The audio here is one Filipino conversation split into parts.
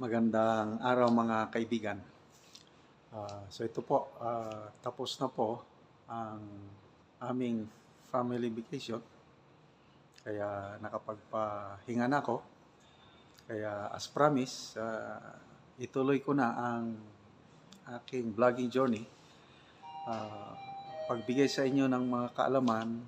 Magandang araw mga kaibigan. Ah, so ito po, ah, tapos na po ang aming family vacation. Kaya nakapagpahinga na ako. Kaya as promised, ah, ituloy ko na ang aking vlogging journey. Ah, pagbigay sa inyo ng mga kaalaman,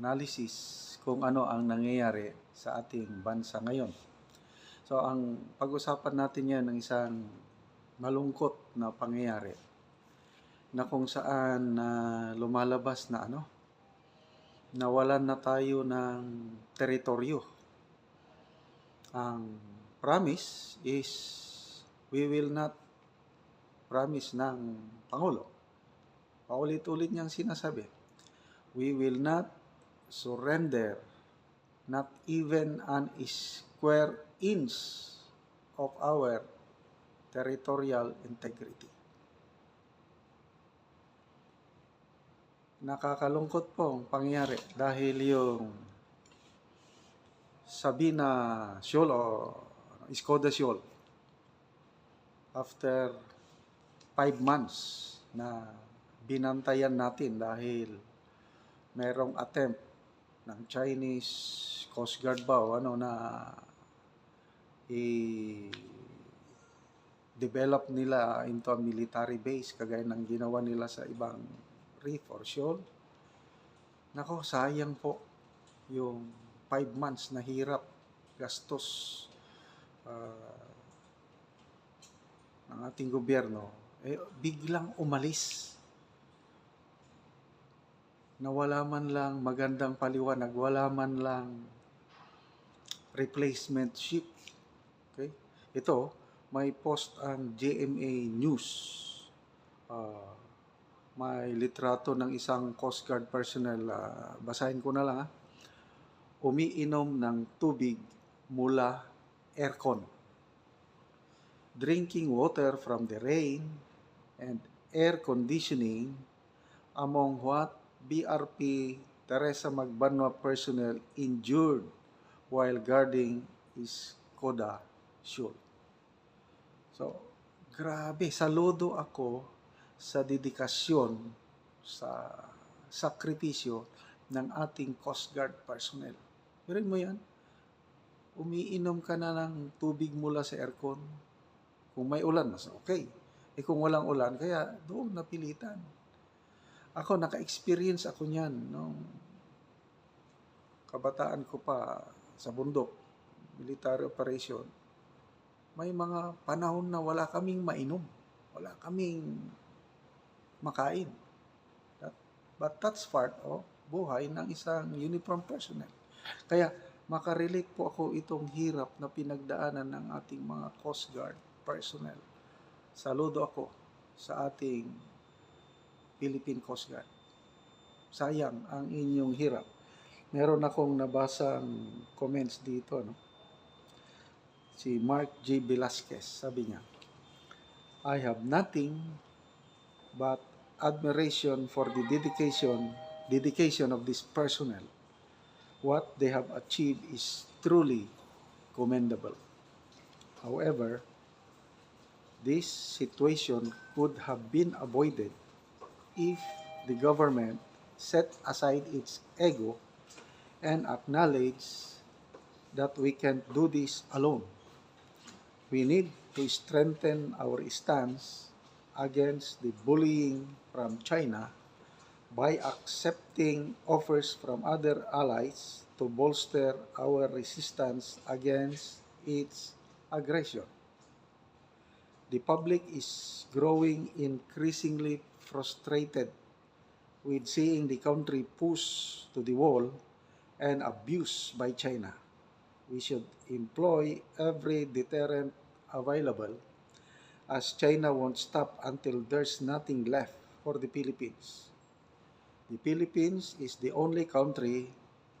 analysis kung ano ang nangyayari sa ating bansa ngayon. So ang pag-usapan natin yan ng isang malungkot na pangyayari na kung saan na lumalabas na ano nawalan na tayo ng teritoryo. Ang promise is we will not promise ng Pangulo. Paulit-ulit niyang sinasabi. We will not surrender not even an square inch of our territorial integrity. Nakakalungkot po ang pangyayari dahil yung Sabina Siol o Skoda Siol after five months na binantayan natin dahil merong attempt ng Chinese Coast Guard ba o ano na i-develop nila into a military base kagaya ng ginawa nila sa ibang reef or shoal. Nako, sayang po yung five months na hirap, gastos ah, ng ating gobyerno, eh, biglang umalis na wala man lang magandang paliwanag, wala man lang replacement ship. Ito, may post ang GMA News. Ah, may litrato ng isang Coast Guard personnel. ah, basahin ko na lang ha. Umiinom ng tubig mula aircon. Drinking water from the rain and air conditioning among what BRP Teresa Magbanwa personnel injured while guarding his Koda Shoal. So, grabe, saludo ako sa dedikasyon, sa sakripisyo ng ating Coast Guard personnel. Meron mo yan? Umiinom ka na ng tubig mula sa aircon. Kung may ulan, mas okay. Eh kung walang ulan, kaya doon napilitan. Ako, naka-experience ako niyan nung kabataan ko pa sa bundok, military operation. May mga panahon na wala kaming mainom. Wala kaming makain. That, but that's part of buhay ng isang uniform personnel. Kaya makarelate po ako itong hirap na pinagdaanan ng ating mga Coast Guard personnel. Saludo ako sa ating Philippine Coast Guard. Sayang ang inyong hirap. Meron akong nabasang comments dito, no? Si Mark J. Velasquez, sabi niya, I have nothing but admiration for the dedication dedication of this personnel. What they have achieved is truly commendable. However, this situation could have been avoided if the government set aside its ego and acknowledge that we can't do this alone. We need to strengthen our stance against the bullying from China by accepting offers from other allies to bolster our resistance against its aggression. The public is growing increasingly frustrated with seeing the country pushed to the wall and abused by China. We should employ every deterrent available as China won't stop until there's nothing left for the Philippines. The Philippines is the only country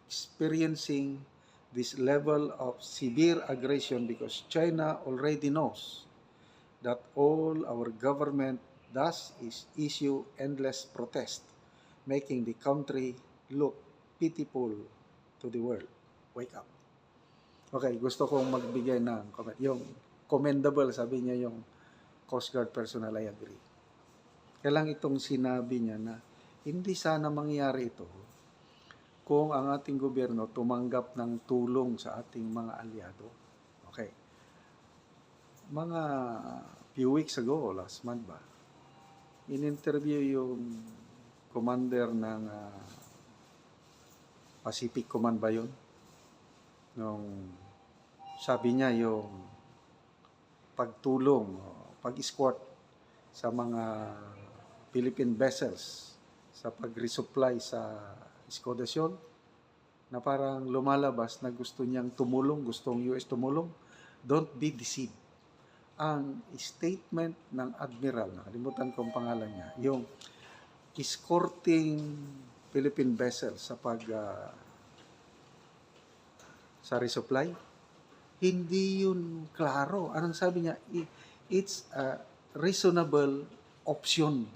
experiencing this level of severe aggression because China already knows that all our government does is issue endless protest, making the country look pitiful to the world. Wake up. Okay, gusto kong magbigay ng comment. Yung commendable, sabi niya yung Coast Guard personnel, I agree. Kaya lang itong sinabi niya na hindi sana mangyari ito kung ang ating gobyerno tumanggap ng tulong sa ating mga aliado. Okay. Mga few weeks ago, last month ba, in-interview yung commander ng ah, Pacific Command ba yun? Nung sabi niya yung pagtulong, pag-escort sa mga Philippine vessels sa pag-resupply sa Escudasyon na parang lumalabas na gusto niyang tumulong, gustong US tumulong, don't be deceived. Ang statement ng Admiral, nakalimutan ko ang pangalan niya, yung escorting Philippine vessels sa pag ah, sa resupply, hindi yun klaro. Anong sabi niya? It's a reasonable option.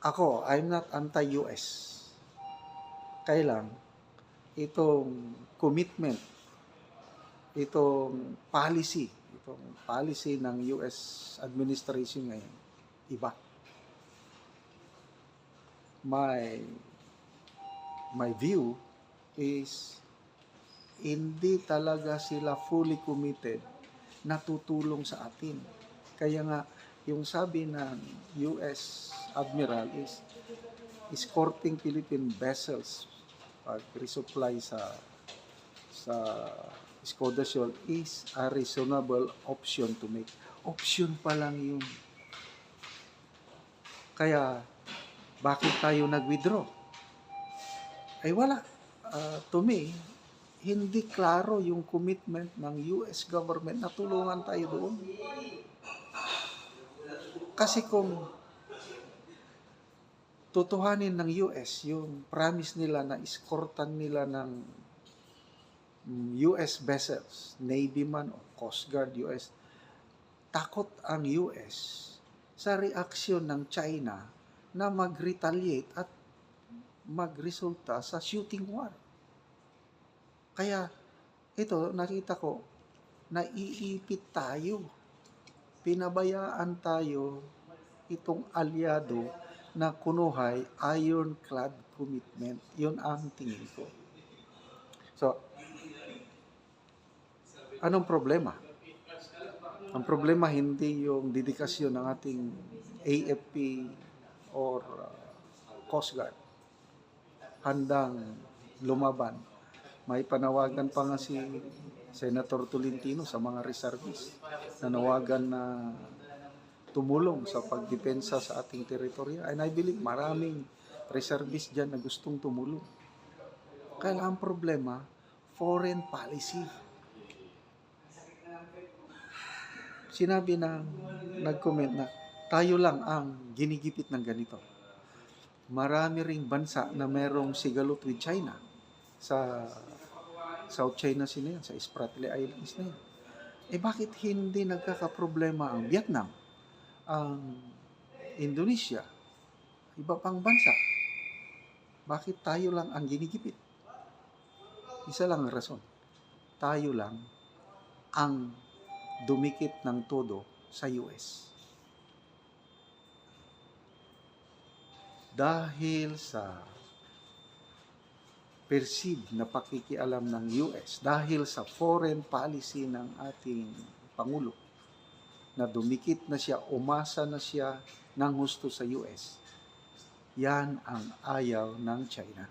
Ako, I'm not anti-US. Kailang, itong commitment, itong policy, itong policy ng US administration ngayon, iba. My my view is hindi talaga sila fully committed na tutulong sa atin. Kaya nga, yung sabi ng US Admiral is escorting Philippine vessels pag resupply sa sa Escudasyon is a reasonable option to make. Option pa lang yun. Kaya, bakit tayo nag-withdraw? Ay wala. Ah, to me, hindi klaro yung commitment ng US government na tulungan tayo doon. Kasi kung tutuhanin ng US yung promise nila na escortan nila ng US vessels, Navy man o Coast Guard US, takot ang US sa reaksyon ng China na mag-retaliate at magresulta sa shooting war. Kaya ito nakita ko naiipit tayo. Pinabayaan tayo itong alyado na kunuhay ironclad commitment. Yun ang tingin ko. So, anong problema? Ang problema hindi yung dedikasyon ng ating AFP or uh, Coast Guard handang lumaban. May panawagan pa nga si Senator Tolentino sa mga reservists na nawagan na tumulong sa pagdepensa sa ating teritoryo. And I believe maraming reservists dyan na gustong tumulong. Kaya ang problema, foreign policy. Sinabi ng nag-comment na tayo lang ang ginigipit ng ganito marami ring bansa na merong sigalot with China sa South China Sea na yan, sa Spratly Islands na yan. Eh bakit hindi nagkakaproblema ang Vietnam, ang Indonesia, iba pang bansa? Bakit tayo lang ang ginigipit? Isa lang ang rason. Tayo lang ang dumikit ng todo sa US. dahil sa perceived na pakikialam ng US, dahil sa foreign policy ng ating Pangulo, na dumikit na siya, umasa na siya ng husto sa US, yan ang ayaw ng China.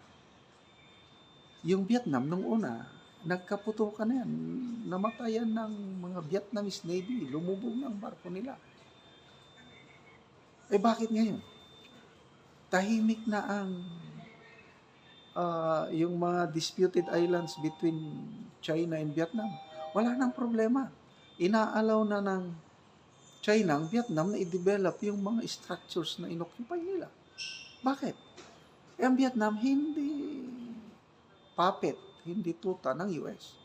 Yung Vietnam, nung una, nagkaputukan na yan. Namatayan ng mga Vietnamese Navy. Lumubog ng barko nila. Eh bakit ngayon? tahimik na ang ah, yung mga disputed islands between China and Vietnam. Wala nang problema. Inaalaw na ng China ang Vietnam na i-develop yung mga structures na inoccupy nila. Bakit? Eh, ang Vietnam hindi puppet, hindi tuta ng US.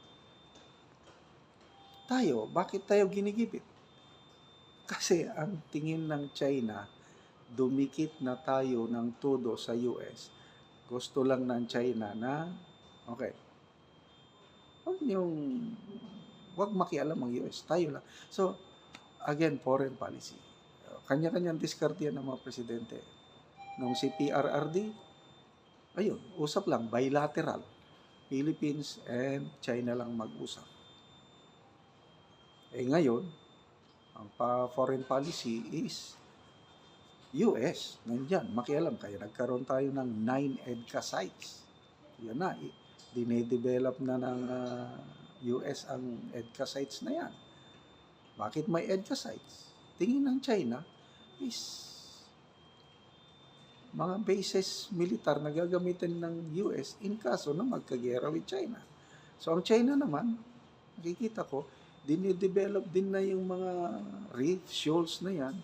Tayo, bakit tayo ginigipit? Kasi ang tingin ng China, dumikit na tayo ng todo sa US. Gusto lang ng China na, okay, huwag niyong Huwag makialam ang US. Tayo lang. So, again, foreign policy. Kanya-kanyang diskarte yan ng mga presidente. Nung si PRRD, ayun, usap lang, bilateral. Philippines and China lang mag-usap. Eh ngayon, ang pa foreign policy is US. Nandyan, makialam. Kaya nagkaroon tayo ng nine EDCA sites. Yan na, dinedevelop na ng ah, US ang EDCA sites na yan. Bakit may EDCA sites? Tingin ng China is mga bases militar na gagamitin ng US in kaso na magkagera with China. So ang China naman, nakikita ko, dinidevelop din na yung mga reef, shoals na yan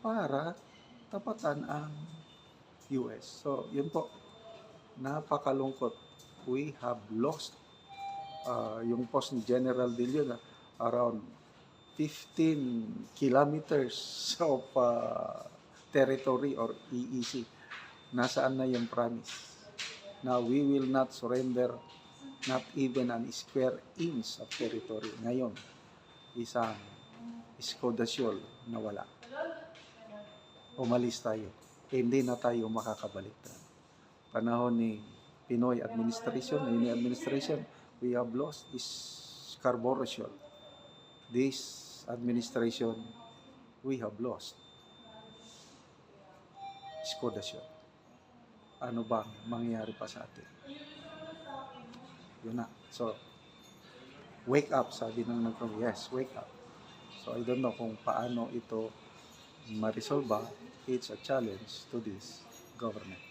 para tapatan ang US. So, yun po, napakalungkot. We have lost uh, yung post ni General Dillon na around 15 kilometers of uh, territory or EEC. Nasaan na yung promise? Now, we will not surrender not even an square inch of territory. Ngayon, isang iskodasyol na wala. Umalis tayo. Hindi na tayo makakabalik. Panahon ni Pinoy administration, ni administration, we have lost is Shoal. This administration, we have lost Skoda Shoal. Ano bang mangyayari pa sa atin? Yun na. So, wake up, sabi ng nagkong, yes, wake up. So, I don't know kung paano ito ma-resolve. It's a challenge to this government.